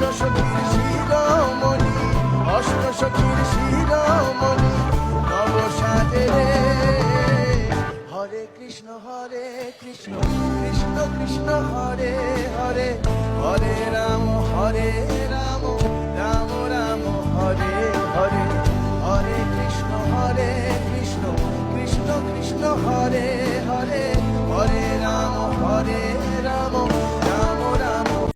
অষ্ট সখীর শিরোমণি অষ্ট সখীর শিরোমণি, নব সাজে হরে কৃষ্ণ হরে কৃষ্ণ কৃষ্ণ কৃষ্ণ, হরে হরে হরে রাম হরে রাম রাম রাম, হরে হরে হরে কৃষ্ণ হরে কৃষ্ণ কৃষ্ণ কৃষ্ণ, হরে হরে।